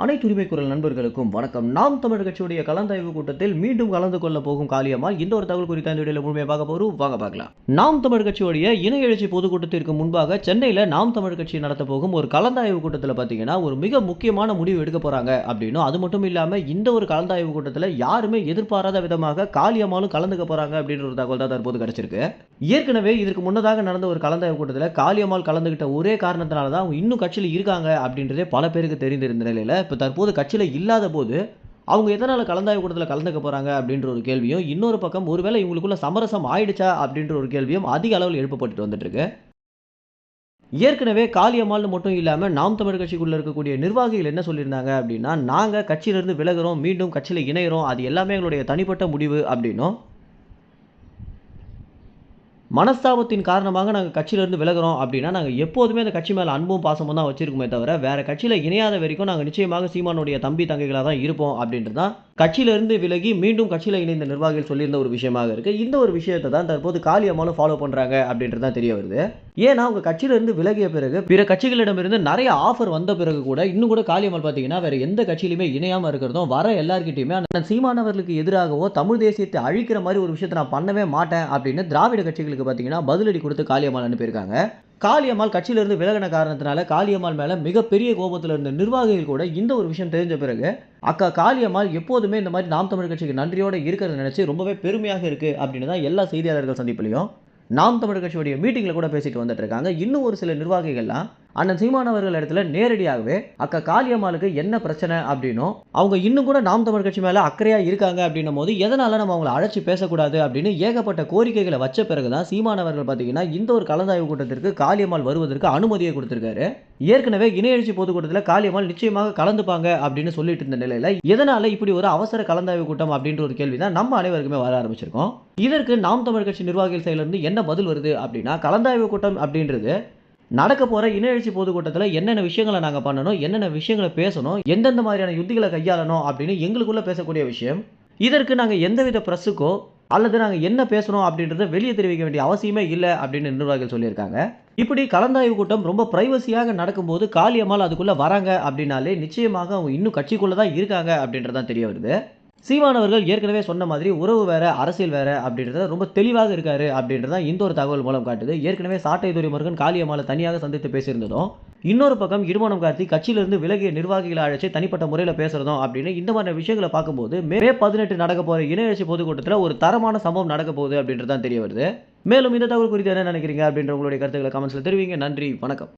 அனைத்து உரிமை குரல் நண்பர்களுக்கும் வணக்கம். நாம் தமிழ் கட்சியுடைய கலந்தாய்வு கூட்டத்தில் மீண்டும் கலந்து கொள்ள போகும் காளியம்மாள் இந்த ஒரு தகவல் குறித்த இந்த வீடியோவில் முழுமையாக பார்க்க போறோம். வாங்க பார்க்கலாம். நாம் தமிழ் கட்சியுடைய இணைய எழுச்சி பொதுக்கூட்டத்திற்கு முன்பாக சென்னையில் நாம் தமிழ் கட்சி நடத்த போகும் ஒரு கலந்தாய்வு கூட்டத்தில் பார்த்தீங்கன்னா ஒரு மிக முக்கியமான முடிவு எடுக்க போறாங்க அப்படின்னும் அது மட்டும் இல்லாமல் இந்த ஒரு கலந்தாய்வு கூட்டத்தில் யாருமே எதிர்பாராத விதமாக காளியம்மாளும் கலந்துக்க போறாங்க அப்படின்ற ஒரு தகவல் தான் தற்போது கிடைச்சிருக்கு. ஏற்கனவே இதற்கு முன்னதாக நடந்த ஒரு கலந்தாய்வு கூட்டத்தில் காளியம்மாள் கலந்துகிட்ட ஒரே காரணத்தினால தான் அவங்க இன்னும் கட்சியில் இருக்காங்க அப்படின்றதே பல பேருக்கு தெரிந்திருந்த நிலையில் இப்போ தற்போது கட்சியில் இல்லாத போது அவங்க எதனால் கலந்தாய்வு கூட்டத்தில் கலந்துக்க போகிறாங்க அப்படின்ற ஒரு கேள்வியும் இன்னொரு பக்கம் ஒருவேளை இவங்களுக்குள்ள சமரசம் ஆயிடுச்சா அப்படின்ற ஒரு கேள்வியும் அதிக அளவில் எழுப்பப்பட்டு வந்துட்டுருக்கு. ஏற்கனவே காளியம்மாள்னு மட்டும் இல்லாமல் நாம் தமிழ் கட்சிக்குள்ளே இருக்கக்கூடிய நிர்வாகிகள் என்ன சொல்லியிருந்தாங்க அப்படின்னா நாங்கள் கட்சியிலிருந்து விலகுறோம் மீண்டும் கட்சியில் இணைகிறோம் அது எல்லாமே எங்களுடைய தனிப்பட்ட முடிவு அப்படின்னும் மனஸ்தாபத்தின் காரணமாக நாங்கள் கட்சியிலேருந்து விலகுறோம் அப்படின்னா நாங்கள் எப்போதுமே அந்த கட்சி மேலே அன்பும் பாசமும் தான் வச்சிருக்குமே தவிர வேறு கட்சியில் இணையாத வரைக்கும் நாங்கள் நிச்சயமாக சீமானுடைய தம்பி தங்கைகளாக தான் இருப்போம் அப்படின்றது தான் கட்சியிலிருந்து விலகி மீண்டும் கட்சியில் இணைந்த நிர்வாகிகள் சொல்லியிருந்த ஒரு விஷயமாக இருக்குது இந்த ஒரு விஷயத்தை தான் தற்போது காளியம்மாலும் ஃபாலோ பண்ணுறாங்க அப்படின்றது தான் தெரிய வருது. ஏன்னா அவங்க கட்சியிலிருந்து விலகிய பிறகு பிற கட்சிகளிடமிருந்து நிறைய ஆஃபர் வந்த பிறகு கூட இன்னும் கூட காளியம்மாள் பார்த்தீங்கன்னா வேற எந்த கட்சியிலுமே இணையாமல் இருக்கிறதும் வர எல்லார்கிட்டையுமே அந்த சீமானவர்களுக்கு எதிராகவோ தமிழ் தேசியத்தை அழிக்கிற மாதிரி ஒரு விஷயத்தை நான் பண்ணவே மாட்டேன் அப்படின்னு திராவிட கட்சிகளுக்கு பார்த்தீங்கன்னா பதிலடி கொடுத்து காளியம்மாள் அனுப்பியிருக்காங்க. காளியம்மாள் கட்சியிலிருந்து விலகின காரணத்தினால காளியம்மாள் மேலே மிகப்பெரிய கோபத்தில் இருந்த நிர்வாகிகள் கூட இந்த ஒரு விஷயம் தெரிஞ்ச பிறகு அக்கா காளியம்மாள் எப்போதுமே இந்த மாதிரி நாம் தமிழ் கட்சிக்கு நன்றியோடு இருக்கிறத நினச்சி ரொம்பவே பெருமையாக இருக்குது அப்படின்னு தான் எல்லா செய்தியாளர்கள் சந்திப்புலையும் நாம் தமிழ் கட்சியுடைய மீட்டிங்கில் கூட பேசிட்டு வந்துட்டு இருக்காங்க. இன்னும் ஒரு சில நிர்வாகிகள்லாம் அண்ணன் சீமானவர்கள் இடத்துல நேரடியாகவே அக்கா காளியம்மாளுக்கு என்ன பிரச்சனை? அப்படின்னும் அவங்க இன்னும் கூட நாம் தமிழ் கட்சி மேலே அக்கறையாக இருக்காங்க. அப்படின்னும் போது எதனால நம்ம அவங்கள அழைச்சி பேசக்கூடாது? அப்படின்னு ஏகப்பட்ட கோரிக்கைகளை வச்ச பிறகு தான் சீமானவர்கள் பார்த்தீங்கன்னா இந்த ஒரு கலந்தாய்வு கூட்டத்திற்கு காளியம்மாள் வருவதற்கு அனுமதியை கொடுத்திருக்காரு. ஏற்கனவே இணையெழுச்சி பொதுக்கூட்டத்தில் காளியம்மாள் நிச்சயமாக கலந்துப்பாங்க அப்படின்னு சொல்லிட்டு இருந்த நிலையில் எதனால இப்படி ஒரு அவசர கலந்தாய்வு கூட்டம்? அப்படின்ற ஒரு கேள்வி தான் நம்ம அனைவருக்குமே வர ஆரம்பிச்சிருக்கோம். இதற்கு நாம் தமிழ் கட்சி நிர்வாகிகள் செயலிருந்து என்ன பதில் வருது அப்படின்னா கலந்தாய்வு கூட்டம் அப்படின்றது நடக்க போகிற இணையழ்ச்சி பொதுக்கூட்டத்தில் என்னென்ன விஷயங்களை நாங்கள் பண்ணணும் என்னென்ன விஷயங்களை பேசணும் எந்தெந்த மாதிரியான யுத்திகளை கையாளணும் அப்படின்னு எங்களுக்குள்ளே பேசக்கூடிய விஷயம். இதற்கு நாங்கள் எந்தவித ப்ரெஸ்ஸுக்கோ அல்லது நாங்கள் என்ன பேசணும் அப்படின்றத வெளியே தெரிவிக்க வேண்டிய அவசியமே இல்லை அப்படின்னு நிர்வாகிகள் சொல்லியிருக்காங்க. இப்படி கலந்தாய்வு கூட்டம் ரொம்ப ப்ரைவசியாக நடக்கும்போது காளியம்மாள் அதுக்குள்ளே வராங்க அப்படின்னாலே நிச்சயமாக அவங்க இன்னும் கட்சிக்குள்ளே தான் இருக்காங்க அப்படின்றதான் தெரிய வருது. சீமானவர்கள் ஏற்கனவே சொன்ன மாதிரி உறவு வேற அரசியல் வேற அப்படின்றத ரொம்ப தெளிவாக இருக்காரு அப்படின்றத இந்த ஒரு தகவல் மூலம் காட்டுது. ஏற்கனவே சாட்டை துறை முருகன் தனியாக சந்தித்து பேசியிருந்ததும் இன்னொரு பக்கம் இருமணம் கார்த்தி கட்சியிலிருந்து விலகிய நிர்வாகிகளை அழைச்சி தனிப்பட்ட முறையில் பேசுறதும் அப்படின்னு இந்த மாதிரி விஷயங்களை பார்க்கும்போது மே பதினெட்டு நடக்க போகிற இணையரசி பொதுக்கூட்டத்தில் ஒரு தரமான சம்பவம் நடக்க போகுது அப்படின்றது தான் தெரிய வருது. மேலும் இந்த தகவல் குறித்து என்ன நினைக்கிறீங்க அப்படின்ற உங்களுடைய கருத்துக்களை கமெண்ட்ஸில் தெரிவிங்க. நன்றி. வணக்கம்.